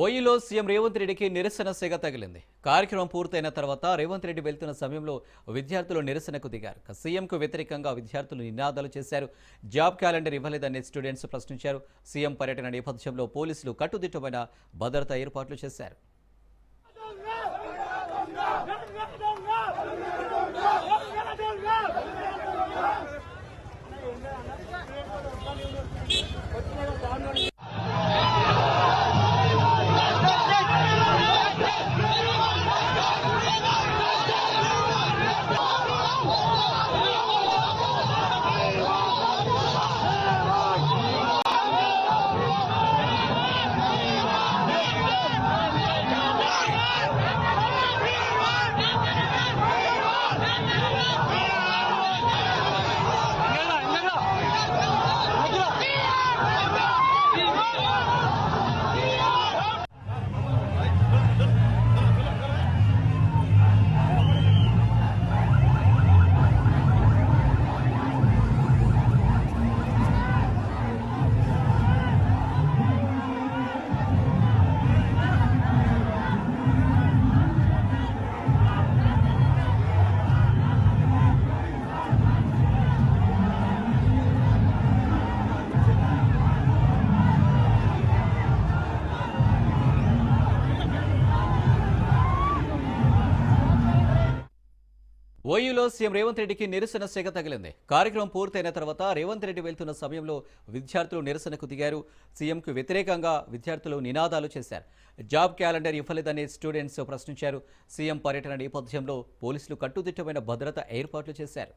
ఓయిలో CM Revanth రెడ్డికి నిరసన సెగ తగిలింది. కార్యక్రమం పూర్తయిన తర్వాత రేవంత్ రెడ్డి వెళ్తున్న సమయంలో విద్యార్థులు నిరసనకు దిగారు. సీఎంకు వ్యతిరేకంగా విద్యార్థులు నినాదాలు చేశారు. జాబ్ క్యాలెండర్ ఇవ్వలేదని స్టూడెంట్స్ ప్రశ్నించారు. సీఎం పర్యటన నేపథ్యంలో పోలీసులు కట్టుదిట్టమైన భద్రతా ఏర్పాట్లు చేశారు. ఓయూలో సీఎం రేవంత్ రెడ్డికి నిరసన సెగ తగిలింది. కార్యక్రమం పూర్తయిన తర్వాత రేవంత్ రెడ్డి వెళ్తున్న సమయంలో విద్యార్థులు నిరసనకు దిగారు. సీఎంకు వ్యతిరేకంగా విద్యార్థులు నినాదాలు చేశారు. జాబ్ క్యాలెండర్ ఇవ్వలేదని స్టూడెంట్స్ ప్రశ్నించారు. సీఎం పర్యటన నేపథ్యంలో పోలీసులు కట్టుదిట్టమైన భద్రత ఏర్పాట్లు చేశారు.